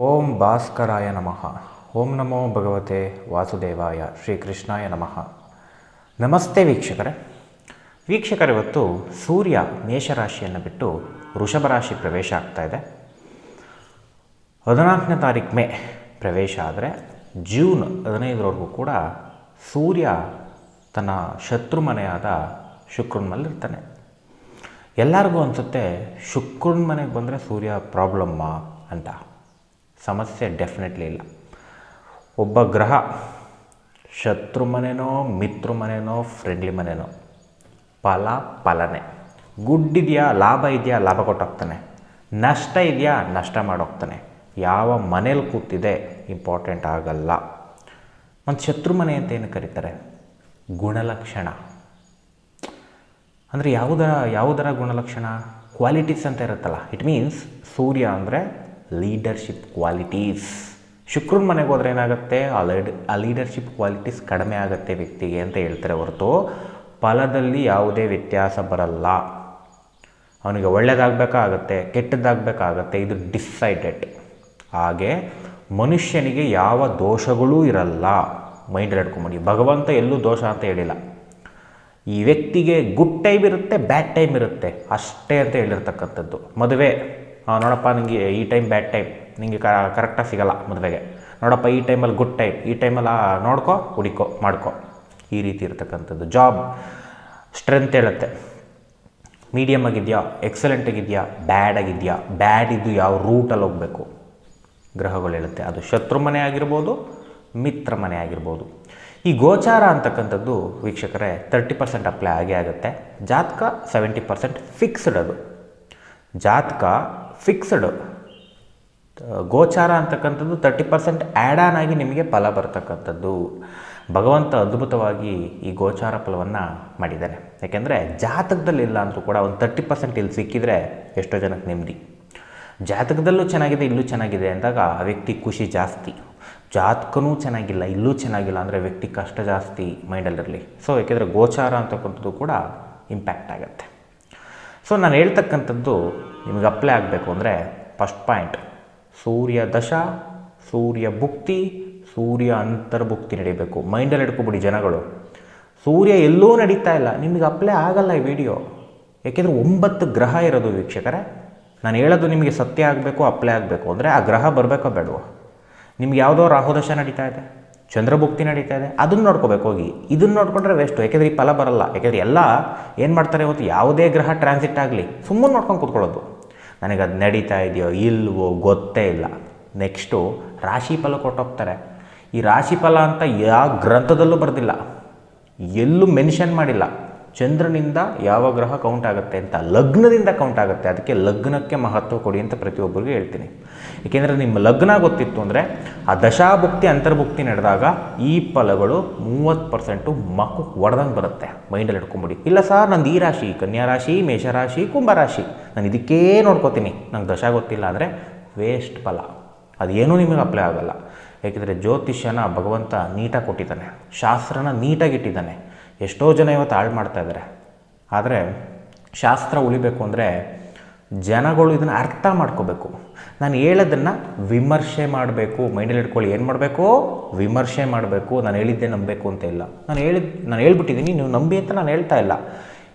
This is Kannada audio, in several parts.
ಓಂ ಭಾಸ್ಕರಾಯ ನಮಃ. ಓಂ ನಮೋ ಭಗವತೆ ವಾಸುದೇವಾಯ ಶ್ರೀಕೃಷ್ಣಾಯ ನಮಃ. ನಮಸ್ತೆ ವೀಕ್ಷಕರೇ. ವೀಕ್ಷಕರ, ಇವತ್ತು ಸೂರ್ಯ ಮೇಷರಾಶಿಯನ್ನು ಬಿಟ್ಟು ವೃಷಭ ರಾಶಿ ಪ್ರವೇಶ ಆಗ್ತಾ ಇದೆ. ಹದಿನಾಲ್ಕನೇ ತಾರೀಕು ಮೇ ಪ್ರವೇಶ ಆದರೆ ಜೂನ್ ಹದಿನೈದರವರೆಗೂ ಕೂಡ ಸೂರ್ಯ ತನ್ನ ಶತ್ರು ಮನೆಯಾದ ಶುಕ್ರನ ಮೇಲೆ ಇರ್ತಾನೆ ಎಲ್ಲರಿಗೂ ಅನಿಸುತ್ತೆ ಶುಕ್ರನ ಮನೆಗೆ ಬಂದರೆ ಸೂರ್ಯ ಪ್ರಾಬ್ಲಮ್ಮ ಅಂತ. ಸಮಸ್ಯೆ ಡೆಫಿನೆಟ್ಲಿ ಇಲ್ಲ. ಒಬ್ಬ ಗ್ರಹ ಶತ್ರು ಮನೆನೋ, ಮಿತ್ರ ಮನೆನೋ ಫ್ರೆಂಡ್ಲಿ ಮನೆನೋ, ಫಲ ಫಲನೇ. ಗುಡ್ ಇದೆಯಾ ಲಾಭ ಇದೆಯಾ, ಲಾಭ ಕೊಟ್ಟೋಗ್ತಾನೆ. ನಷ್ಟ ಇದೆಯಾ, ನಷ್ಟ ಮಾಡೋಗ್ತಾನೆ. ಯಾವ ಮನೇಲಿ ಕೂತಿದೆ ಇಂಪಾರ್ಟೆಂಟ್ ಆಗಲ್ಲ. ಒಂದು ಶತ್ರು ಮನೆ ಅಂತ ಏನು ಕರೀತಾರೆ? ಗುಣಲಕ್ಷಣ. ಅಂದರೆ ಯಾವುದರ ಯಾವುದರ ಗುಣಲಕ್ಷಣ? ಕ್ವಾಲಿಟೀಸ್ ಅಂತ ಇರುತ್ತಲ್ಲ ಇಟ್ ಮೀನ್ಸ್ ಸೂರ್ಯ ಅಂದರೆ ಲೀಡರ್ಶಿಪ್ ಕ್ವಾಲಿಟೀಸ್ ಶುಕ್ರನ ಮನೆಗೆ ಹೋದ್ರೆ ಏನಾಗುತ್ತೆ? ಆ ಲೀಡ್ ಆ ಲೀಡರ್ಶಿಪ್ ಕ್ವಾಲಿಟೀಸ್ ಕಡಿಮೆ ಆಗುತ್ತೆ ವ್ಯಕ್ತಿಗೆ ಅಂತ ಹೇಳ್ತಾರೆ ಹೊರತು ಫಲದಲ್ಲಿ ಯಾವುದೇ ವ್ಯತ್ಯಾಸ ಬರಲ್ಲ. ಅವನಿಗೆ ಒಳ್ಳೆಯದಾಗಬೇಕಾಗತ್ತೆ ಕೆಟ್ಟದ್ದಾಗಬೇಕಾಗತ್ತೆ ಇದು ಡಿಸೈಡೆಡ್ ಹಾಗೆ ಮನುಷ್ಯನಿಗೆ ಯಾವ ದೋಷಗಳೂ ಇರಲ್ಲ. ಮೈಂಡ್ ಇಟ್ಕೊಂಬಿಡಿ ಭಗವಂತ ಎಲ್ಲೂ ದೋಷ ಅಂತ ಹೇಳಿಲ್ಲ. ಈ ವ್ಯಕ್ತಿಗೆ ಗುಡ್ ಟೈಮ್ ಇರುತ್ತೆ ಬ್ಯಾಡ್ ಟೈಮ್ ಇರುತ್ತೆ. ಅಷ್ಟೇ ಅಂತ ಹೇಳಿರ್ತಕ್ಕಂಥದ್ದು. ಮದುವೆ. ನೋಡಪ್ಪ ನಿಮಗೆ ಈ ಟೈಮ್ ಬ್ಯಾಡ್ ಟೈಮ್ ನಿಮಗೆ ಕರೆಕ್ಟಾಗಿ ಸಿಗೋಲ್ಲ ಮದುವೆಗೆ. ನೋಡಪ್ಪ, ಈ ಟೈಮಲ್ಲಿ ಗುಡ್ ಟೈಮ್ ಈ ಟೈಮಲ್ಲಿ ನೋಡ್ಕೊ ಹುಡಿಕೋ ಮಾಡ್ಕೊ. ಈ ರೀತಿ ಇರ್ತಕ್ಕಂಥದ್ದು. ಜಾಬ್ ಸ್ಟ್ರೆಂತ್ ಹೇಳುತ್ತೆ. ಮೀಡಿಯಮ್ ಆಗಿದೆಯಾ? ಎಕ್ಸಲೆಂಟ್ ಆಗಿದೆಯಾ? ಬ್ಯಾಡ್ ಆಗಿದೆಯಾ? ಬ್ಯಾಡ್ ಇದ್ದು ಯಾವ ರೂಟಲ್ಲಿ ಹೋಗಬೇಕು? ಗ್ರಹಗಳು ಹೇಳುತ್ತೆ. ಅದು ಶತ್ರು ಮನೆ ಆಗಿರ್ಬೋದು, ಮಿತ್ರ ಮನೆ ಆಗಿರ್ಬೋದು. ಈ ಗೋಚಾರ ಅಂತಕ್ಕಂಥದ್ದು ವೀಕ್ಷಕರೇ ತರ್ಟಿ ಪರ್ಸೆಂಟ್ ಅಪ್ಲೈ ಆಗೇ ಆಗುತ್ತೆ. ಜಾತಕ ಸೆವೆಂಟಿ ಪರ್ಸೆಂಟ್ ಫಿಕ್ಸ್ಡ್ ಅದು. ಜಾತಕ ಫಿಕ್ಸ್ಡ್ ಗೋಚಾರ ಅಂತಕ್ಕಂಥದ್ದು ತರ್ಟಿ ಪರ್ಸೆಂಟ್ ಆ್ಯಡ್ ಆನ್ ಆಗಿ ನಿಮಗೆ ಫಲ ಬರ್ತಕ್ಕಂಥದ್ದು. ಭಗವಂತ ಅದ್ಭುತವಾಗಿ ಈ ಗೋಚಾರ ಫಲವನ್ನು ಮಾಡಿದ್ದಾನೆ ಯಾಕೆಂದರೆ ಜಾತಕದಲ್ಲಿ ಇಲ್ಲ ಅಂದರೂ ಕೂಡ ಒಂದು ತರ್ಟಿ ಪರ್ಸೆಂಟ್ ಇಲ್ಲಿ ಸಿಕ್ಕಿದರೆ ಎಷ್ಟೋ ಜನಕ್ಕೆ ನೆಮ್ಮದಿ. ಜಾತಕದಲ್ಲೂ ಚೆನ್ನಾಗಿದೆ, ಇಲ್ಲೂ ಚೆನ್ನಾಗಿದೆ ಅಂದಾಗ ಆ ವ್ಯಕ್ತಿ ಖುಷಿ ಜಾಸ್ತಿ. ಜಾತಕನೂ ಚೆನ್ನಾಗಿಲ್ಲ, ಇಲ್ಲೂ ಚೆನ್ನಾಗಿಲ್ಲ ಅಂದರೆ ವ್ಯಕ್ತಿ ಕಷ್ಟ ಜಾಸ್ತಿ ಮೈಂಡಲ್ಲಿರಲಿ ಸೊ ಯಾಕೆಂದರೆ ಗೋಚಾರ ಅಂತಕ್ಕಂಥದ್ದು ಕೂಡ ಇಂಪ್ಯಾಕ್ಟ್ ಆಗುತ್ತೆ. ಸೊ ನಾನು ಹೇಳ್ತಕ್ಕಂಥದ್ದು ನಿಮಗೆ ಅಪ್ಲೈ ಆಗಬೇಕು ಅಂದರೆ ಫಸ್ಟ್ ಪಾಯಿಂಟ್ ಸೂರ್ಯ ದಶ, ಸೂರ್ಯ ಭುಕ್ತಿ, ಸೂರ್ಯ ಅಂತರ್ಭುಕ್ತಿ ನಡೀಬೇಕು. ಮೈಂಡಲ್ಲಿ ಹಿಡ್ಕೊಬಿಡಿ ಜನಗಳು. ಸೂರ್ಯ ಎಲ್ಲೂ ನಡೀತಾ ಇಲ್ಲ. ನಿಮಗೆ ಅಪ್ಲೈ ಆಗಲ್ಲ ಈ ವಿಡಿಯೋ ಯಾಕೆಂದರೆ ಒಂಬತ್ತು ಗ್ರಹ ಇರೋದು ವೀಕ್ಷಕರೇ. ನಾನು ಹೇಳೋದು ನಿಮಗೆ ಸತ್ಯ ಆಗಬೇಕು ಅಪ್ಲೈ ಆಗಬೇಕು. ಅಂದರೆ ಆ ಗ್ರಹ ಬರಬೇಕೋ ಬೇಡವೋ? ನಿಮ್ಗೆ ಯಾವುದೋ ರಾಹುದಶ ನಡೀತಾ ಇದೆ. ಚಂದ್ರಭುಕ್ತಿ ನಡೀತಾ ಇದೆ. ಅದನ್ನು ನೋಡ್ಕೋಬೇಕು, ಹೋಗಿ. ಇದನ್ನು ನೋಡ್ಕೊಂಡ್ರೆ ವೇಸ್ಟು ಯಾಕೆಂದರೆ ಈ ಫಲ ಬರಲ್ಲ. ಯಾಕೆಂದರೆ ಎಲ್ಲ ಏನು ಮಾಡ್ತಾರೆ ಇವತ್ತು? ಯಾವುದೇ ಗ್ರಹ ಟ್ರಾನ್ಸಿಟ್ ಆಗಲಿ, ಸುಮ್ಮನೆ ನೋಡ್ಕೊಂಡು ಕೂತ್ಕೊಳ್ಳೋದು. ನನಗೆ ಅದು ನಡೀತಾ ಇದೆಯೋ, ಇಲ್ವೋ ಗೊತ್ತೇ ಇಲ್ಲ. ನೆಕ್ಸ್ಟು ರಾಶಿ ಫಲ ಕೊಟ್ಟೋಗ್ತಾರೆ. ಈ ರಾಶಿ ಫಲ ಅಂತ ಯಾವ ಗ್ರಂಥದಲ್ಲೂ ಬರೆದಿಲ್ಲ. ಎಲ್ಲೂ ಮೆನ್ಷನ್ ಮಾಡಿಲ್ಲ. ಚಂದ್ರನಿಂದ ಯಾವ ಗ್ರಹ ಕೌಂಟ್ ಆಗುತ್ತೆ ಅಂತ ಲಗ್ನದಿಂದ ಕೌಂಟ್ ಆಗುತ್ತೆ. ಅದಕ್ಕೆ ಲಗ್ನಕ್ಕೆ ಮಹತ್ವ ಕೊಡಿ ಅಂತ ಪ್ರತಿಯೊಬ್ಬರಿಗೂ ಹೇಳ್ತೀನಿ. ಏಕೆಂದರೆ ನಿಮ್ಮ ಲಗ್ನ ಗೊತ್ತಿತ್ತು ಅಂದರೆ ಆ ದಶಾಭುಕ್ತಿ, ಅಂತರ್ಭುಕ್ತಿ ನಡೆದಾಗ ಈ ಫಲಗಳು ಮೂವತ್ತು ಪರ್ಸೆಂಟು ಮಕ್ಕು ಒಡೆದಂಗೆ ಬರುತ್ತೆ. ಮೈಂಡಲ್ಲಿ ಇಟ್ಕೊಂಬಿಡಿ. ಇಲ್ಲ ಸರ್ ನಂದು ಈ ರಾಶಿ, ಕನ್ಯಾ ರಾಶಿ ಮೇಷರಾಶಿ ಕುಂಭರಾಶಿ ನಾನು ಇದಕ್ಕೇ ನೋಡ್ಕೋತೀನಿ. ನಂಗೆ ದಶಾ ಗೊತ್ತಿಲ್ಲ ಅಂದರೆ ವೇಸ್ಟ್ ಫಲ. ಅದೇನೂ ನಿಮಗೆ ಅಪ್ಲೈ ಆಗೋಲ್ಲ. ಏಕೆಂದರೆ ಜ್ಯೋತಿಷ್ಯನ ಭಗವಂತ ನೀಟಾಗಿ ಕೊಟ್ಟಿದ್ದಾನೆ. ಶಾಸ್ತ್ರನ ನೀಟಾಗಿ ಇಟ್ಟಿದ್ದಾನೆ. ಎಷ್ಟೋ ಜನ ಇವತ್ತು ಹಾಳು ಮಾಡ್ತಾ ಇದ್ದಾರೆ ಆದರೆ ಶಾಸ್ತ್ರ ಉಳಿಬೇಕು ಅಂದರೆ ಜನಗಳು ಇದನ್ನು ಅರ್ಥ ಮಾಡ್ಕೋಬೇಕು. ನಾನು ಹೇಳೋದನ್ನು ವಿಮರ್ಶೆ ಮಾಡಬೇಕು. ಮೈಂಡಲ್ಲಿ ಇಟ್ಕೊಳ್ಳಿ. ಏನು ಮಾಡಬೇಕು? ವಿಮರ್ಶೆ ಮಾಡಬೇಕು. ನಾನು ಹೇಳಿದ್ದೆ ನಂಬಬೇಕು ಅಂತ ಇಲ್ಲ. ನಾನು ಹೇಳಿದ, ನಾನು ಹೇಳ್ಬಿಟ್ಟಿದ್ದೀನಿ ನೀವು ನಂಬಿ ಅಂತ ನಾನು ಹೇಳ್ತಾ ಇಲ್ಲ.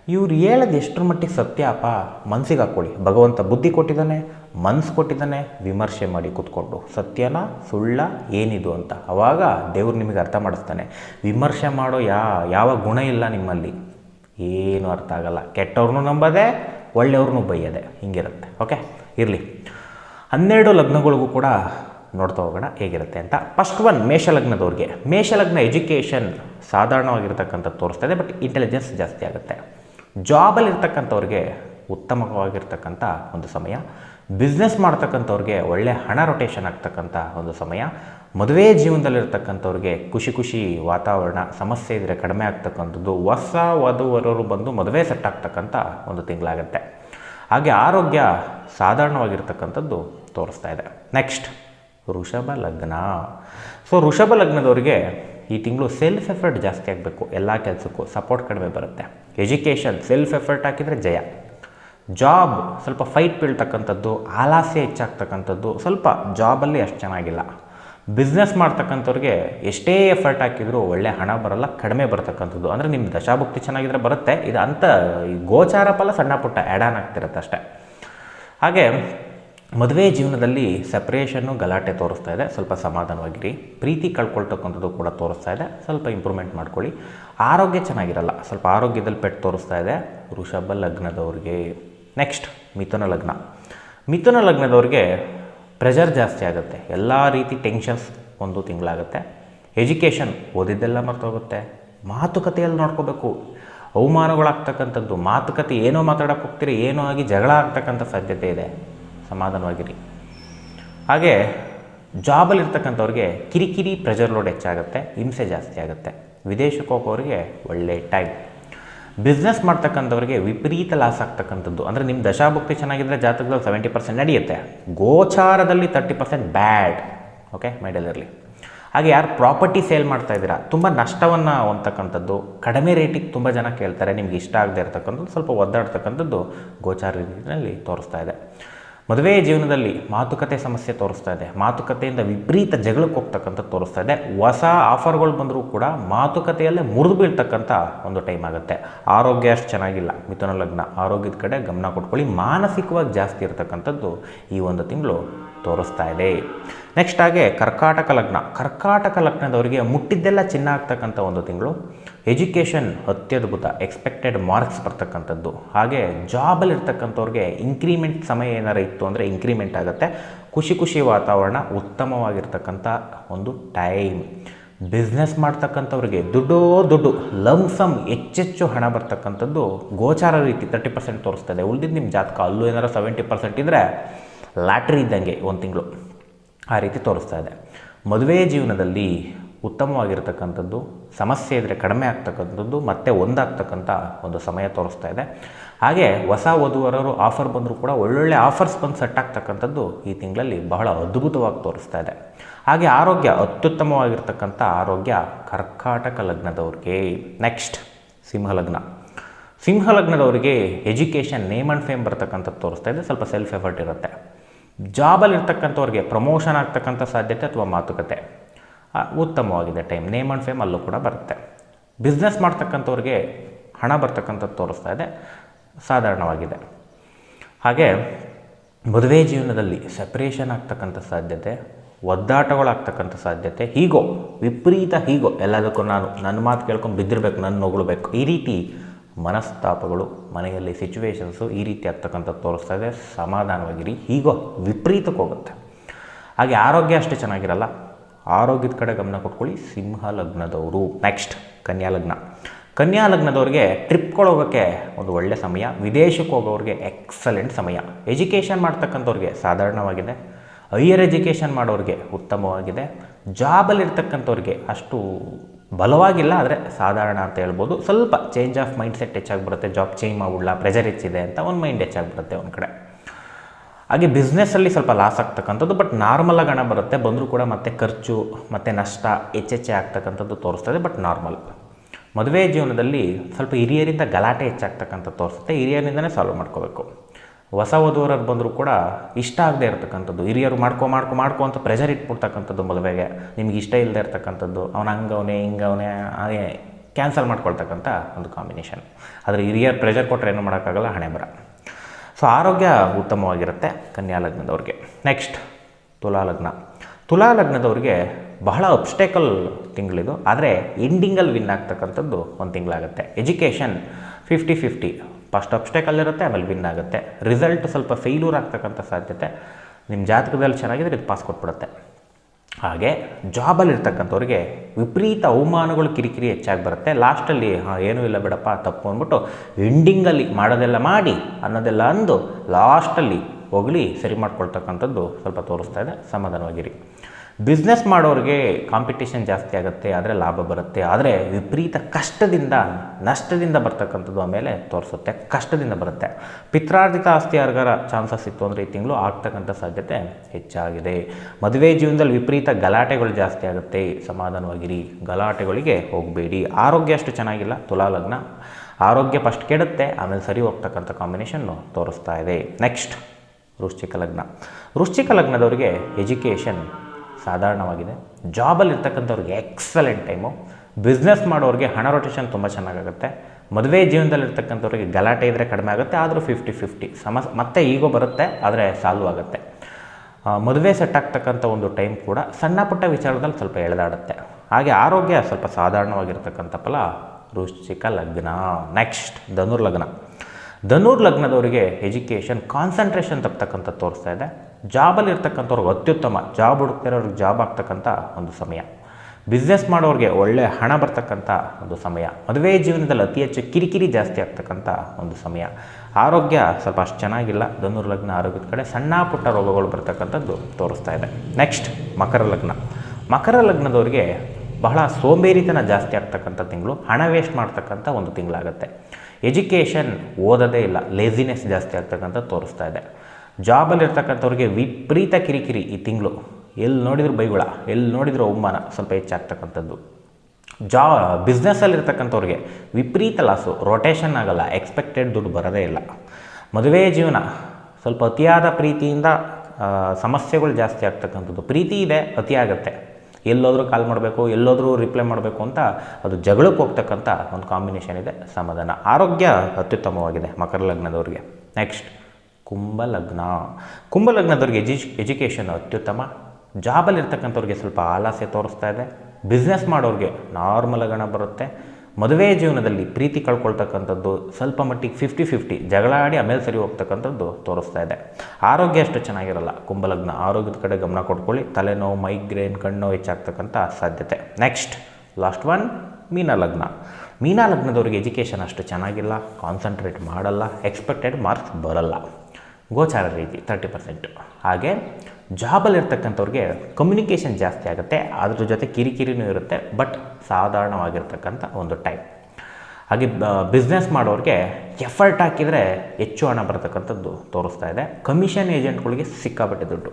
ಇವ್ರು ಹೇಳೋದು ಎಷ್ಟರ ಮಟ್ಟಿಗೆ ಸತ್ಯ ಅಪ್ಪ? ಮನ್ಸಿಗೆ ಹಾಕ್ಕೊಳ್ಳಿ ಭಗವಂತ ಬುದ್ಧಿ ಕೊಟ್ಟಿದ್ದಾನೆ. ಮನ್ಸು ಕೊಟ್ಟಿದ್ದಾನೆ ವಿಮರ್ಶೆ ಮಾಡಿ ಕೂತ್ಕೊಂಡು, ಸತ್ಯನ, ಸುಳ್ಳ, ಏನಿದು ಅಂತ. ಆವಾಗ ದೇವ್ರು ನಿಮಗೆ ಅರ್ಥ ಮಾಡಿಸ್ತಾನೆ. ವಿಮರ್ಶೆ ಮಾಡೋ ಯಾ, ಯಾವ ಗುಣ ಇಲ್ಲ ನಿಮ್ಮಲ್ಲಿ. ಏನು ಅರ್ಥ ಆಗಲ್ಲ. ಕೆಟ್ಟವ್ರನ್ನು ನಂಬದೆ ಒಳ್ಳೆಯವ್ರನ್ನು ಬೈಯೋದೆ. ಹಿಂಗಿರುತ್ತೆ. ಓಕೆ? ಇರಲಿ. ಹನ್ನೆರಡು ಲಗ್ನಗಳಿಗೂ ಕೂಡ ನೋಡ್ತಾ ಹೋಗೋಣ. ಹೇಗಿರುತ್ತೆ ಅಂತ. ಫಸ್ಟ್ ಒನ್ ಮೇಷಲಗ್ನದವ್ರಿಗೆ. ಮೇಷಲಗ್ನ ಎಜುಕೇಷನ್ ಸಾಧಾರಣವಾಗಿರ್ತಕ್ಕಂಥ ತೋರಿಸ್ತಾ ಇದೆ, ಬಟ್ ಇಂಟೆಲಿಜೆನ್ಸ್ ಜಾಸ್ತಿ ಆಗುತ್ತೆ. ಜಾಬಲ್ಲಿರ್ತಕ್ಕಂಥವ್ರಿಗೆ ಉತ್ತಮವಾಗಿರ್ತಕ್ಕಂಥ ಒಂದು ಸಮಯ. ಬಿಸ್ನೆಸ್ ಮಾಡ್ತಕ್ಕಂಥವ್ರಿಗೆ ಒಳ್ಳೆ ಹಣ ರೊಟೇಷನ್ ಆಗ್ತಕ್ಕಂಥ ಒಂದು ಸಮಯ. ಮದುವೆ ಜೀವನದಲ್ಲಿರ್ತಕ್ಕಂಥವ್ರಿಗೆ ಖುಷಿ ಖುಷಿ ವಾತಾವರಣ, ಸಮಸ್ಯೆ ಇದ್ದರೆ ಕಡಿಮೆ ಆಗ್ತಕ್ಕಂಥದ್ದು, ಹೊಸ ವಧುವರರು ಬಂದು ಮದುವೆ ಸೆಟ್ ಆಗ್ತಕ್ಕಂಥ ಒಂದು ತಿಂಗಳಾಗುತ್ತೆ. ಹಾಗೆ ಆರೋಗ್ಯ ಸಾಧಾರಣವಾಗಿರ್ತಕ್ಕಂಥದ್ದು ತೋರಿಸ್ತಾ ಇದೆ. ನೆಕ್ಸ್ಟ್ ವೃಷಭ ಲಗ್ನ. ಸೊ ವೃಷಭ ಲಗ್ನದವರಿಗೆ ಈ ತಿಂಗಳು ಸೆಲ್ಫ್ ಎಫರ್ಟ್ ಜಾಸ್ತಿ ಆಗಬೇಕು. ಎಲ್ಲ ಕೆಲಸಕ್ಕೂ ಸಪೋರ್ಟ್ ಕಡಿಮೆ ಬರುತ್ತೆ. ಎಜುಕೇಷನ್ ಸೆಲ್ಫ್ ಎಫರ್ಟ್ ಹಾಕಿದರೆ ಜಯ. ಜಾಬ್ ಸ್ವಲ್ಪ ಫೈಟ್ ಬೀಳ್ತಕ್ಕಂಥದ್ದು, ಆಲಾಸೆ ಹೆಚ್ಚಾಗ್ತಕ್ಕಂಥದ್ದು, ಸ್ವಲ್ಪ ಜಾಬಲ್ಲಿ ಅಷ್ಟು ಚೆನ್ನಾಗಿಲ್ಲ. ಬಿಸ್ನೆಸ್ ಮಾಡ್ತಕ್ಕಂಥವ್ರಿಗೆ ಎಷ್ಟೇ ಎಫರ್ಟ್ ಹಾಕಿದರೂ ಒಳ್ಳೆ ಹಣ ಬರಲ್ಲ, ಕಡಿಮೆ ಬರ್ತಕ್ಕಂಥದ್ದು. ಅಂದರೆ ನಿಮ್ಮ ದಶಾಭುಕ್ತಿ ಚೆನ್ನಾಗಿದ್ರೆ ಬರುತ್ತೆ. ಇದು ಅಂತ ಈ ಗೋಚಾರ ಫಲ ಸಣ್ಣ ಪುಟ್ಟ ಆ್ಯಡ್ ಆಗ್ತಿರುತ್ತೆ ಅಷ್ಟೇ. ಹಾಗೆ ಮದುವೆ ಜೀವನದಲ್ಲಿ ಸಪ್ರೇಷನ್ನು ಗಲಾಟೆ ತೋರಿಸ್ತಾ ಇದೆ. ಸ್ವಲ್ಪ ಸಮಾಧಾನವಾಗಿರಿ. ಪ್ರೀತಿ ಕಳ್ಕೊಳ್ತಕ್ಕಂಥದ್ದು ಕೂಡ ತೋರಿಸ್ತಾ ಇದೆ. ಸ್ವಲ್ಪ ಇಂಪ್ರೂವ್ಮೆಂಟ್ ಮಾಡ್ಕೊಳ್ಳಿ. ಆರೋಗ್ಯ ಚೆನ್ನಾಗಿರಲ್ಲ. ಸ್ವಲ್ಪ ಆರೋಗ್ಯದಲ್ಲಿ ಪೆಟ್ಟು ತೋರಿಸ್ತಾ ಇದೆ. ವೃಷಭ ಲಗ್ನದವ್ರಿಗೆ ನೆಕ್ಸ್ಟ್ ಮಿಥುನ ಲಗ್ನ. ಮಿಥುನ ಲಗ್ನದವ್ರಿಗೆ ಪ್ರೆಷರ್ ಜಾಸ್ತಿ ಆಗುತ್ತೆ. ಎಲ್ಲ ರೀತಿ ಟೆನ್ಷನ್ಸ್ ಒಂದು ತಿಂಗಳಾಗುತ್ತೆ. ಎಜುಕೇಷನ್ ಓದಿದ್ದೆಲ್ಲ ಮರ್ತೋಗುತ್ತೆ. ಮಾತುಕತೆಯಲ್ಲಿ ನೋಡ್ಕೋಬೇಕು. ಅವಮಾನಗಳಾಗ್ತಕ್ಕಂಥದ್ದು, ಮಾತುಕತೆ ಏನೋ ಮಾತಾಡೋಕೆ ಹೋಗ್ತೀರಿ, ಏನೋ ಆಗಿ ಜಗಳ ಆಗ್ತಕ್ಕಂಥ ಸಾಧ್ಯತೆ ಇದೆ. ಸಮಾಧಾನವಾಗಿರಿ. ಹಾಗೆ ಜಾಬಲ್ಲಿರ್ತಕ್ಕಂಥವ್ರಿಗೆ ಕಿರಿಕಿರಿ ಪ್ರೆಷರ್ ಲೋಡ್ ಹೆಚ್ಚಾಗುತ್ತೆ, ಹಿಂಸೆ ಜಾಸ್ತಿ ಆಗುತ್ತೆ. ವಿದೇಶಕ್ಕೆ ಹೋಗೋರಿಗೆ ಒಳ್ಳೆ ಟೈಮ್ ಬಿಸ್ನೆಸ್ ಮಾಡ್ತಕ್ಕಂಥವ್ರಿಗೆ ವಿಪರೀತ ಲಾಸ್ ಆಗ್ತಕ್ಕಂಥದ್ದು. ಅಂದರೆ ನಿಮ್ಮ ದಶಾಭುಕ್ತಿ ಚೆನ್ನಾಗಿದ್ದರೆ ಜಾತಕದಲ್ಲಿ ಸೆವೆಂಟಿ ಪರ್ಸೆಂಟ್ ನಡೆಯುತ್ತೆ. ಗೋಚಾರದಲ್ಲಿ ತರ್ಟಿ ಪರ್ಸೆಂಟ್ ಬ್ಯಾಡ್ ಓಕೆ ಮೈಡಲಿರಲಿ ಹಾಗೆ ಯಾರು ಪ್ರಾಪರ್ಟಿ ಸೇಲ್ ಮಾಡ್ತಾ ಇದ್ದೀರಾ, ತುಂಬ ನಷ್ಟವನ್ನು ಹೊಂದಕ್ಕಂಥದ್ದು ಕಡಿಮೆ ರೇಟಿಗೆ ತುಂಬ ಜನ ಕೇಳ್ತಾರೆ, ನಿಮ್ಗೆ ಇಷ್ಟ ಆಗದೆ ಇರತಕ್ಕಂಥದ್ದು, ಸ್ವಲ್ಪ ಒದ್ದಾಡ್ತಕ್ಕಂಥದ್ದು ಗೋಚಾರ ರೀತಿಯಲ್ಲಿ ತೋರಿಸ್ತಾ ಇದೆ. ಮದುವೆ ಜೀವನದಲ್ಲಿ ಮಾತುಕತೆ ಸಮಸ್ಯೆ ತೋರಿಸ್ತಾ ಇದೆ. ಮಾತುಕತೆಯಿಂದ ವಿಪರೀತ ಜಗಳಕ್ಕೆ ಹೋಗ್ತಕ್ಕಂಥ ತೋರಿಸ್ತಾ ಇದೆ. ಹೊಸ ಆಫರ್ಗಳು ಬಂದರೂ ಕೂಡ ಮಾತುಕತೆಯಲ್ಲೇ ಮುರಿದು ಬೀಳ್ತಕ್ಕಂಥ ಒಂದು ಟೈಮ್ ಆಗುತ್ತೆ. ಆರೋಗ್ಯ ಅಷ್ಟು ಚೆನ್ನಾಗಿಲ್ಲ. ಮಿಥುನ ಲಗ್ನ. ಆರೋಗ್ಯದ ಕಡೆ ಗಮನ ಕೊಟ್ಕೊಳ್ಳಿ. ಮಾನಸಿಕವಾಗಿ ಜಾಸ್ತಿ ಇರತಕ್ಕಂಥದ್ದು ಈ ಒಂದು ತಿಂಗಳು ತೋರಿಸ್ತಾ ಇದೆ. ನೆಕ್ಸ್ಟ್ ಹಾಗೆ ಕರ್ಕಾಟಕ ಲಗ್ನ. ಕರ್ಕಾಟಕ ಲಗ್ನದವರಿಗೆ ಮುಟ್ಟಿದ್ದೆಲ್ಲ ಚಿನ್ನ ಆಗ್ತಕ್ಕಂಥ ಒಂದು ತಿಂಗಳು. ಎಜುಕೇಷನ್ ಅತ್ಯದ್ಭುತ ಎಕ್ಸ್ಪೆಕ್ಟೆಡ್ ಮಾರ್ಕ್ಸ್ ಬರ್ತಕ್ಕಂಥದ್ದು. ಹಾಗೆ ಜಾಬಲ್ಲಿ ಇರ್ತಕ್ಕಂಥವ್ರಿಗೆ ಇನ್ಕ್ರಿಮೆಂಟ್ ಸಮಯ ಏನಾರು ಇತ್ತು ಅಂದರೆ ಇನ್ಕ್ರಿಮೆಂಟ್ ಆಗುತ್ತೆ. ಖುಷಿ ಖುಷಿ ವಾತಾವರಣ, ಉತ್ತಮವಾಗಿರ್ತಕ್ಕಂಥ ಒಂದು ಟೈಮ್ ಬಿಸ್ನೆಸ್ ಮಾಡ್ತಕ್ಕಂಥವ್ರಿಗೆ ದುಡ್ಡೋ ದುಡ್ಡು ಲಮ್ಸಮ್ ಹೆಚ್ಚೆಚ್ಚು ಹಣ ಬರ್ತಕ್ಕಂಥದ್ದು ಗೋಚಾರ ರೀತಿ ತರ್ಟಿ ಪರ್ಸೆಂಟ್ ತೋರಿಸ್ತದೆ ಉಳಿದಿದ್ದು ನಿಮ್ಮ ಜಾತಕ, ಅಲ್ಲೂ ಏನಾರು ಸೆವೆಂಟಿ ಪರ್ಸೆಂಟ್ ಇದ್ದರೆ ಲ್ಯಾಟ್ರಿ ಇದ್ದಂಗೆ ಒಂದು ತಿಂಗಳು. ಆ ರೀತಿ ತೋರಿಸ್ತಾ ಇದೆ. ಮದುವೆ ಜೀವನದಲ್ಲಿ ಉತ್ತಮವಾಗಿರ್ತಕ್ಕಂಥದ್ದು, ಸಮಸ್ಯೆ ಇದ್ದರೆ ಕಡಿಮೆ ಆಗ್ತಕ್ಕಂಥದ್ದು, ಮತ್ತೆ ಒಂದಾಗ್ತಕ್ಕಂಥ ಒಂದು ಸಮಯ ತೋರಿಸ್ತಾ ಇದೆ. ಹಾಗೆ ಹೊಸ ವಧುವರರು ಆಫರ್ ಬಂದರೂ ಕೂಡ ಒಳ್ಳೊಳ್ಳೆ ಆಫರ್ಸ್ ಬಂದು ಸೆಟ್ ಆಗ್ತಕ್ಕಂಥದ್ದು ಈ ತಿಂಗಳಲ್ಲಿ ಬಹಳ ಅದ್ಭುತವಾಗಿ ತೋರಿಸ್ತಾ ಇದೆ. ಹಾಗೆ ಆರೋಗ್ಯ ಅತ್ಯುತ್ತಮವಾಗಿರ್ತಕ್ಕಂಥ ಆರೋಗ್ಯ ಕರ್ಕಾಟಕ ಲಗ್ನದವ್ರಿಗೆ. ನೆಕ್ಸ್ಟ್ ಸಿಂಹಲಗ್ನ ಸಿಂಹಲಗ್ನದವರಿಗೆ ಎಜುಕೇಷನ್ ನೇಮ್ ಆ್ಯಂಡ್ ಫೇಮ್ ಬರ್ತಕ್ಕಂಥದ್ದು ತೋರಿಸ್ತಾ ಇದೆ. ಸ್ವಲ್ಪ ಸೆಲ್ಫ್ ಎಫರ್ಟ್ ಇರುತ್ತೆ. ಜಾಬಲ್ಲಿ ಇರ್ತಕ್ಕಂಥವ್ರಿಗೆ ಪ್ರಮೋಷನ್ ಆಗ್ತಕ್ಕಂಥ ಸಾಧ್ಯತೆ ಅಥವಾ ಮಾತುಕತೆ? ಉತ್ತಮವಾಗಿದೆ ಟೈಮ್. ನೇಮ್ ಆ್ಯಂಡ್ ಫೇಮ್ ಅಲ್ಲೂ ಕೂಡ ಬರುತ್ತೆ. ಬಿಸ್ನೆಸ್ ಮಾಡ್ತಕ್ಕಂಥವ್ರಿಗೆ ಹಣ ಬರ್ತಕ್ಕಂಥದ್ದು ತೋರಿಸ್ತಾ ಇದೆ. ಸಾಧಾರಣವಾಗಿದೆ. ಹಾಗೆ, ಮದುವೆ ಜೀವನದಲ್ಲಿ ಸೆಪ್ರೇಷನ್ ಆಗ್ತಕ್ಕಂಥ ಸಾಧ್ಯತೆ, ಒದ್ದಾಟಗಳಾಗ್ತಕ್ಕಂಥ ಸಾಧ್ಯತೆ, ಹೀಗೋ, ವಿಪರೀತ ಹೀಗೋ, ಎಲ್ಲದಕ್ಕೂ ನಾನು, ನನ್ನ ಮಾತು ಕೇಳ್ಕೊಂಡು ಬಿದ್ದಿರಬೇಕು, ನನ್ನ ಹೊಗಳಬೇಕು ಈ ರೀತಿ ಮನಸ್ತಾಪಗಳು, ಮನೆಯಲ್ಲಿ ಸಿಚುವೇಶನ್ಸು ಈ ರೀತಿ ಆಗ್ತಕ್ಕಂಥ ತೋರಿಸ್ತಾ ಇದೆ. ಸಮಾಧಾನವಾಗಿರಿ. ಹೀಗೋ ವಿಪರೀತಕ್ಕೆ ಹೋಗುತ್ತೆ. ಹಾಗೆ ಆರೋಗ್ಯ ಅಷ್ಟೇ ಚೆನ್ನಾಗಿರಲ್ಲ. ಆರೋಗ್ಯದ ಕಡೆ ಗಮನ ಕೊಟ್ಕೊಳ್ಳಿ. ಸಿಂಹ ಲಗ್ನದವರು. ನೆಕ್ಸ್ಟ್ ಕನ್ಯಾ ಲಗ್ನ. ಕನ್ಯಾ ಲಗ್ನದವ್ರಿಗೆ ಟ್ರಿಪ್ಗಳು ಹೋಗೋಕ್ಕೆ ಒಂದು ಒಳ್ಳೆಯ ಸಮಯ. ವಿದೇಶಕ್ಕೆ ಹೋಗೋರಿಗೆ ಎಕ್ಸಲೆಂಟ್ ಸಮಯ. ಎಜುಕೇಷನ್ ಮಾಡ್ತಕ್ಕಂಥವ್ರಿಗೆ ಸಾಧಾರಣವಾಗಿದೆ. ಹೈಯರ್ ಎಜುಕೇಷನ್ ಮಾಡೋರಿಗೆ ಉತ್ತಮವಾಗಿದೆ. ಜಾಬಲ್ಲಿರ್ತಕ್ಕಂಥವ್ರಿಗೆ ಅಷ್ಟು ಬಲವಾಗಿಲ್ಲ, ಆದರೆ ಸಾಧಾರಣ ಅಂತ ಹೇಳ್ಬೋದು. ಸ್ವಲ್ಪ ಚೇಂಜ್ ಆಫ್ ಮೈಂಡ್ ಸೆಟ್ ಹೆಚ್ಚಾಗಿ ಬರುತ್ತೆ ಜಾಬ್ ಚೇಂಜ್ ಮಾಡಿಬಿಡಲ್ಲ ಪ್ರೆಷರ್ ಹೆಚ್ಚಿದೆ ಅಂತ ಒಂದು ಮೈಂಡ್ ಹೆಚ್ಚಾಗಿ ಬರುತ್ತೆ ಒಂದು ಕಡೆ. ಹಾಗೆ ಬಿಸ್ನೆಸ್ಸಲ್ಲಿ ಸ್ವಲ್ಪ ಲಾಸ್ ಆಗ್ತಕ್ಕಂಥದ್ದು ಬಟ್ ನಾರ್ಮಲಾಗಿ ಹಣ ಬರುತ್ತೆ. ಬಂದರೂ ಕೂಡ ಮತ್ತೆ ಖರ್ಚು, ಮತ್ತು ನಷ್ಟ ಹೆಚ್ಚೆಚ್ಚೆ ಆಗ್ತಕ್ಕಂಥದ್ದು ತೋರಿಸ್ತದೆ ಬಟ್ ನಾರ್ಮಲ್ ಮದುವೆ ಜೀವನದಲ್ಲಿ ಸ್ವಲ್ಪ ಹಿರಿಯರಿಂದ ಗಲಾಟೆ ಹೆಚ್ಚಾಗ್ತಕ್ಕಂಥ ತೋರಿಸುತ್ತೆ. ಹಿರಿಯರಿಂದನೇ ಸಾಲ್ವ್ ಮಾಡ್ಕೋಬೇಕು. ಹೊಸ ಬಂದರೂ ಕೂಡ ಇಷ್ಟ ಆಗದೆ ಇರತಕ್ಕಂಥದ್ದು. ಹಿರಿಯರು ಮಾಡ್ಕೊ ಮಾಡ್ಕೊ ಮಾಡ್ಕೊ ಅಂತ ಪ್ರೆಷರ್ ಇಟ್ಬಿಡ್ತಕ್ಕಂಥದ್ದು ಮದುವೆಗೆ. ನಿಮ್ಗೆ ಇಷ್ಟ ಇಲ್ಲದೆ ಇರ್ತಕ್ಕಂಥದ್ದು. ಅವನು ಹಂಗವನೇ ಹಿಂಗವನೇ ಅದೇ ಕ್ಯಾನ್ಸಲ್ ಮಾಡ್ಕೊಳ್ತಕ್ಕಂಥ ಒಂದು ಕಾಂಬಿನೇಷನ್ ಆದರೆ ಹಿರಿಯರು ಪ್ರೆಷರ್ ಕೊಟ್ಟರೆ ಏನು ಮಾಡೋಕ್ಕಾಗಲ್ಲ? ಹಣೆ ಬರ. ಸೊ ಆರೋಗ್ಯ ಉತ್ತಮವಾಗಿರುತ್ತೆ ಕನ್ಯಾ ಲಗ್ನದವ್ರಿಗೆ. ನೆಕ್ಸ್ಟ್ ತುಲಾ ಲಗ್ನ. ತುಲಾ ಲಗ್ನದವ್ರಿಗೆ ಬಹಳ ಅಬ್ಸ್ಟೇಕಲ್ ತಿಂಗಳಿದು. ಆದರೆ ಎಂಡಿಂಗಲ್ಲಿ ವಿನ್ ಆಗ್ತಕ್ಕಂಥದ್ದು ಒಂದು ತಿಂಗಳಾಗುತ್ತೆ. ಎಜುಕೇಷನ್ ಫಿಫ್ಟಿ ಫಿಫ್ಟಿ ಫಸ್ಟ್ ಅಪ್ಸ್ಟೇಕ್ ಇರುತ್ತೆ ಆಮೇಲೆ ವಿನ್ ಆಗುತ್ತೆ. ರಿಸಲ್ಟ್ ಸ್ವಲ್ಪ ಫೇಲ್ಯೂರ್ ಆಗ್ತಕ್ಕಂಥ ಸಾಧ್ಯತೆ. ನಿಮ್ಮ ಜಾತಕದಲ್ಲಿ ಚೆನ್ನಾಗಿದ್ರೆ ಇದು ಪಾಸ್ ಕೊಟ್ಬಿಡುತ್ತೆ. ಹಾಗೆ ಜಾಬಲ್ಲಿ ಇರ್ತಕ್ಕಂಥವ್ರಿಗೆ ವಿಪರೀತ ಅವಮಾನಗಳು, ಕಿರಿಕಿರಿ ಹೆಚ್ಚಾಗಿ ಬರುತ್ತೆ. ಲಾಸ್ಟಲ್ಲಿ ಹಾಂ, ಏನೂ ಇಲ್ಲ ಬಿಡಪ್ಪ, ತಪ್ಪು ಅಂದ್ಬಿಟ್ಟು ಎಂಡಿಂಗಲ್ಲಿ ಮಾಡೋದೆಲ್ಲ ಮಾಡಿ ಅನ್ನೋದೆಲ್ಲ ಅಂದು ಲಾಸ್ಟಲ್ಲಿ ಹೊಗಳಿ ಸರಿ ಮಾಡ್ಕೊಳ್ತಕ್ಕಂಥದ್ದು ಸ್ವಲ್ಪ ತೋರಿಸ್ತಾ ಇದೆ. ಸಮಾಧಾನವಾಗಿರಿ. ಬಿಸ್ನೆಸ್ ಮಾಡೋರಿಗೆ ಕಾಂಪಿಟೇಷನ್ ಜಾಸ್ತಿ ಆಗುತ್ತೆ, ಆದರೆ ಲಾಭ ಬರುತ್ತೆ. ಆದರೆ ವಿಪರೀತ ಕಷ್ಟದಿಂದ, ನಷ್ಟದಿಂದ ಬರ್ತಕ್ಕಂಥದ್ದು ಆಮೇಲೆ ತೋರಿಸುತ್ತೆ. ಕಷ್ಟದಿಂದ ಬರುತ್ತೆ. ಪಿತ್ರಾರ್ಜಿತ ಆಸ್ತಿ ಯಾರಿಗಾರ ಚಾನ್ಸಸ್ ಇತ್ತು ಅಂದರೆ ಈ ತಿಂಗಳು ಆಗ್ತಕ್ಕಂಥ ಸಾಧ್ಯತೆ ಹೆಚ್ಚಾಗಿದೆ. ಮದುವೆ ಜೀವನದಲ್ಲಿ ವಿಪರೀತ ಗಲಾಟೆಗಳು ಜಾಸ್ತಿ ಆಗುತ್ತೆ. ಸಮಾಧಾನವಾಗಿರಿ, ಗಲಾಟೆಗಳಿಗೆ ಹೋಗಬೇಡಿ. ಆರೋಗ್ಯ ಅಷ್ಟು ಚೆನ್ನಾಗಿಲ್ಲ. ತುಲಾ ಲಗ್ನ. ಆರೋಗ್ಯ ಫಸ್ಟ್ ಕೆಡುತ್ತೆ, ಆಮೇಲೆ ಸರಿ ಹೋಗ್ತಕ್ಕಂಥ ಕಾಂಬಿನೇಷನ್ನು ತೋರಿಸ್ತಾ ಇದೆ. ನೆಕ್ಸ್ಟ್ ವೃಶ್ಚಿಕ ಲಗ್ನ. ವೃಶ್ಚಿಕ ಲಗ್ನದವರಿಗೆ ಎಜುಕೇಷನ್ ಸಾಧಾರಣವಾಗಿದೆ. ಜಾಬಲ್ಲಿ ಇರ್ತಕ್ಕಂಥವ್ರಿಗೆ ಎಕ್ಸಲೆಂಟ್ ಟೈಮು ಬಿಸ್ನೆಸ್ ಮಾಡೋರಿಗೆ ಹಣ ರೊಟೇಷನ್ ತುಂಬ ಚೆನ್ನಾಗಾಗುತ್ತೆ. ಮದುವೆ ಜೀವನದಲ್ಲಿ ಇರ್ತಕ್ಕಂಥವ್ರಿಗೆ ಗಲಾಟೆ ಇದ್ದರೆ ಕಡಿಮೆ ಆಗುತ್ತೆ, ಆದರೂ ಫಿಫ್ಟಿ ಫಿಫ್ಟಿ ಸಮಸ್ ಮತ್ತೆ ಈಗೋ ಬರುತ್ತೆ, ಆದರೆ ಸಾಲ್ವ್ ಆಗುತ್ತೆ. ಮದುವೆ ಸೆಟ್ ಆಗ್ತಕ್ಕಂಥ ಒಂದು ಟೈಮ್ ಕೂಡ ಸಣ್ಣ ಪುಟ್ಟ ವಿಚಾರದಲ್ಲಿ ಸ್ವಲ್ಪ ಎಳೆದಾಡುತ್ತೆ. ಹಾಗೆ ಆರೋಗ್ಯ ಸ್ವಲ್ಪ ಸಾಧಾರಣವಾಗಿರ್ತಕ್ಕಂಥ ಫಲ, ವೃಶ್ಚಿಕ ಲಗ್ನ. ನೆಕ್ಸ್ಟ್ ಧನುರ್ ಲಗ್ನ. ಧನುರ್ ಲಗ್ನದವರಿಗೆ ಎಜುಕೇಷನ್ ಕಾನ್ಸಂಟ್ರೇಷನ್ ತಪ್ಪತಕ್ಕಂಥ ತೋರಿಸ್ತಾ ಇದೆ. ಜಾಬಲ್ಲಿ ಇರ್ತಕ್ಕಂಥವ್ರಿಗೆ ಅತ್ಯುತ್ತಮ ಜಾಬ್ ಹುಡುಕ್ತಿರೋರಿಗೆ ಜಾಬ್ ಆಗ್ತಕ್ಕಂಥ ಒಂದು ಸಮಯ. ಬಿಸ್ನೆಸ್ ಮಾಡೋರಿಗೆ ಒಳ್ಳೆ ಹಣ ಬರ್ತಕ್ಕಂಥ ಒಂದು ಸಮಯ. ಮದುವೆ ಜೀವನದಲ್ಲಿ ಅತಿ ಹೆಚ್ಚು ಕಿರಿಕಿರಿ ಜಾಸ್ತಿ ಆಗ್ತಕ್ಕಂಥ ಒಂದು ಸಮಯ. ಆರೋಗ್ಯ ಸ್ವಲ್ಪ ಅಷ್ಟು ಚೆನ್ನಾಗಿಲ್ಲ. ಧನುರ್ ಲಗ್ನ ಆರೋಗ್ಯದ ಕಡೆ ಸಣ್ಣ ಪುಟ್ಟ ರೋಗಗಳು ಬರ್ತಕ್ಕಂಥದ್ದು ತೋರಿಸ್ತಾ ಇದೆ. ನೆಕ್ಸ್ಟ್ ಮಕರ ಲಗ್ನ. ಮಕರ ಲಗ್ನದವರಿಗೆ ಬಹಳ ಸೋಂಬೇರಿತನ ಜಾಸ್ತಿ ಆಗ್ತಕ್ಕಂಥ ತಿಂಗಳು, ಹಣ ವೇಸ್ಟ್ ಮಾಡ್ತಕ್ಕಂಥ ಒಂದು ತಿಂಗಳಾಗುತ್ತೆ. ಎಜುಕೇಷನ್ ಓದೋದೇ ಇಲ್ಲ ಲೇಸಿನೆಸ್ ಜಾಸ್ತಿ ಆಗ್ತಕ್ಕಂಥ ತೋರಿಸ್ತಾ ಇದೆ. ಜಾಬಲ್ಲಿರ್ತಕ್ಕಂಥವ್ರಿಗೆ ವಿಪರೀತ ಕಿರಿಕಿರಿ ಈ ತಿಂಗಳು. ಎಲ್ಲಿ ನೋಡಿದ್ರು ಬೈಗುಳ ಎಲ್ಲಿ ನೋಡಿದ್ರು ಅವಮಾನ, ಸ್ವಲ್ಪ ಹೆಚ್ಚಾಗ್ತಕ್ಕಂಥದ್ದು. ಜಾ ಬಿಸ್ನೆಸ್ಸಲ್ಲಿರ್ತಕ್ಕಂಥವ್ರಿಗೆ ವಿಪರೀತ ಲಾಸು ರೊಟೇಷನ್ ಆಗಲ್ಲ ಎಕ್ಸ್ಪೆಕ್ಟೆಡ್ ದುಡ್ಡು ಬರೋದೇ ಇಲ್ಲ. ಮದುವೆ ಜೀವನ, ಸ್ವಲ್ಪ ಅತಿಯಾದ ಪ್ರೀತಿಯಿಂದ ಸಮಸ್ಯೆಗಳು ಜಾಸ್ತಿ ಆಗ್ತಕ್ಕಂಥದ್ದು. ಪ್ರೀತಿ ಇದೆ ಅತಿ ಆಗುತ್ತೆ ಎಲ್ಲೋದ್ರೂ ಕಾಲ್ ಮಾಡಬೇಕು, ಎಲ್ಲೋದ್ರೂ ರಿಪ್ಲೈ ಮಾಡಬೇಕು ಅಂತ ಅದು ಜಗಳಕ್ಕೆ ಹೋಗ್ತಕ್ಕಂಥ ಒಂದು ಕಾಂಬಿನೇಷನ್ ಇದೆ, ಸಮಾಧಾನ. ಆರೋಗ್ಯ ಅತ್ಯುತ್ತಮವಾಗಿದೆ ಮಕರ ಲಗ್ನದವ್ರಿಗೆ. ನೆಕ್ಸ್ಟ್ ಕುಂಭಲಗ್ನ. ಕುಂಭಲಗ್ನದವ್ರಿಗೆ ಎಜು ಎಜುಕೇಷನ್ ಅತ್ಯುತ್ತಮ. ಜಾಬಲ್ಲಿರ್ತಕ್ಕಂಥವ್ರಿಗೆ ಸ್ವಲ್ಪ ಆಲಾಸೆ ತೋರಿಸ್ತಾ ಇದೆ. ಬಿಸ್ನೆಸ್ ಮಾಡೋರಿಗೆ ನಾರ್ಮಲ್ ಲಗ್ನ ಬರುತ್ತೆ. ಮದುವೆ ಜೀವನದಲ್ಲಿ ಪ್ರೀತಿ ಕಳ್ಕೊಳ್ತಕ್ಕಂಥದ್ದು ಸ್ವಲ್ಪ ಮಟ್ಟಿಗೆ ಫಿಫ್ಟಿ ಫಿಫ್ಟಿ ಜಗಳ ಆಡಿ ಆಮೇಲೆ ಸರಿ ಹೋಗ್ತಕ್ಕಂಥದ್ದು ತೋರಿಸ್ತಾ ಇದೆ. ಆರೋಗ್ಯ ಅಷ್ಟು ಚೆನ್ನಾಗಿರಲ್ಲ. ಕುಂಭಲಗ್ನ ಆರೋಗ್ಯದ ಕಡೆ ಗಮನ ಕೊಟ್ಕೊಳ್ಳಿ. ತಲೆನೋವು ಮೈಗ್ರೇನ್ ಕಣ್ಣು ಹೆಚ್ಚಾಗ್ತಕ್ಕಂಥ ಸಾಧ್ಯತೆ. ನೆಕ್ಸ್ಟ್ ಲಾಸ್ಟ್ ಒನ್ ಮೀನ ಲಗ್ನ ಮೀನಾ ಲಗ್ನದವ್ರಿಗೆ ಎಜುಕೇಷನ್ ಅಷ್ಟು ಚೆನ್ನಾಗಿಲ್ಲ. ಕಾನ್ಸಂಟ್ರೇಟ್ ಮಾಡಲ್ಲ. ಎಕ್ಸ್ಪೆಕ್ಟೆಡ್ ಮಾರ್ಕ್ಸ್ ಬರಲ್ಲ. ಗೋಚಾರ ರೀತಿ ತರ್ಟಿ ಪರ್ಸೆಂಟು ಹಾಗೆ ಜಾಬಲ್ಲಿ ಇರ್ತಕ್ಕಂಥವ್ರಿಗೆ ಕಮ್ಯುನಿಕೇಷನ್ ಜಾಸ್ತಿ ಆಗುತ್ತೆ. ಅದ್ರ ಜೊತೆ ಕಿರಿಕಿರಿನೂ ಇರುತ್ತೆ ಬಟ್ ಸಾಧಾರಣವಾಗಿರ್ತಕ್ಕಂಥ ಒಂದು ಟೈಪ್ ಹಾಗೆ ಬಿಸ್ನೆಸ್ ಮಾಡೋರಿಗೆ ಎಫರ್ಟ್ ಹಾಕಿದರೆ ಹೆಚ್ಚು ಹಣ ಬರ್ತಕ್ಕಂಥದ್ದು ತೋರಿಸ್ತಾ ಇದೆ. ಕಮಿಷನ್ ಏಜೆಂಟ್ಗಳಿಗೆ ಸಿಕ್ಕಾಪಟ್ಟೆ ದುಡ್ಡು.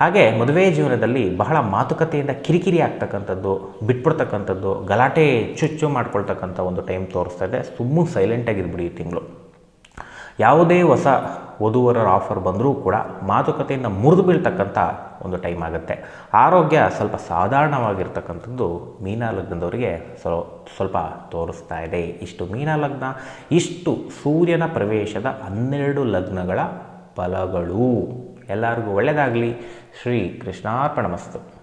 ಹಾಗೆ, ಮದುವೆ ಜೀವನದಲ್ಲಿ ಬಹಳ ಮಾತುಕತೆಯಿಂದ ಕಿರಿಕಿರಿ ಆಗ್ತಕ್ಕಂಥದ್ದು, ಬಿಟ್ಬಿಡ್ತಕ್ಕಂಥದ್ದು, ಗಲಾಟೆ ಚುಚ್ಚು ಮಾಡ್ಕೊಳ್ತಕ್ಕಂಥ ಒಂದು ಟೈಮ್ ತೋರಿಸ್ತಾ ಇದೆ. ಸುಮ್ಮನೆ ಸೈಲೆಂಟಾಗಿದ್ಬಿಡಿ ಈ ತಿಂಗಳು. ಯಾವುದೇ ಹೊಸ ವಧುವರರ ಆಫರ್ ಬಂದರೂ ಕೂಡ ಮಾತುಕತೆಯನ್ನು ಮುರಿದು ಬೀಳ್ತಕ್ಕಂಥ ಒಂದು ಟೈಮ್ ಆಗುತ್ತೆ. ಆರೋಗ್ಯ ಸ್ವಲ್ಪ ಸಾಧಾರಣವಾಗಿರ್ತಕ್ಕಂಥದ್ದು ಮೀನ ಲಗ್ನದವರಿಗೆ ಸ್ವಲ್ಪ ತೋರಿಸ್ತಾ ಇದೆ. ಇಷ್ಟು ಮೀನ ಲಗ್ನ, ಇಷ್ಟು ಸೂರ್ಯನ ಪ್ರವೇಶದ ಹನ್ನೆರಡು ಲಗ್ನಗಳ ಫಲಗಳು. ಎಲ್ಲರಿಗೂ ಒಳ್ಳೆಯದಾಗಲಿ ಶ್ರೀ ಕೃಷ್ಣಾರ್ಪಣ ಮಸ್ತು.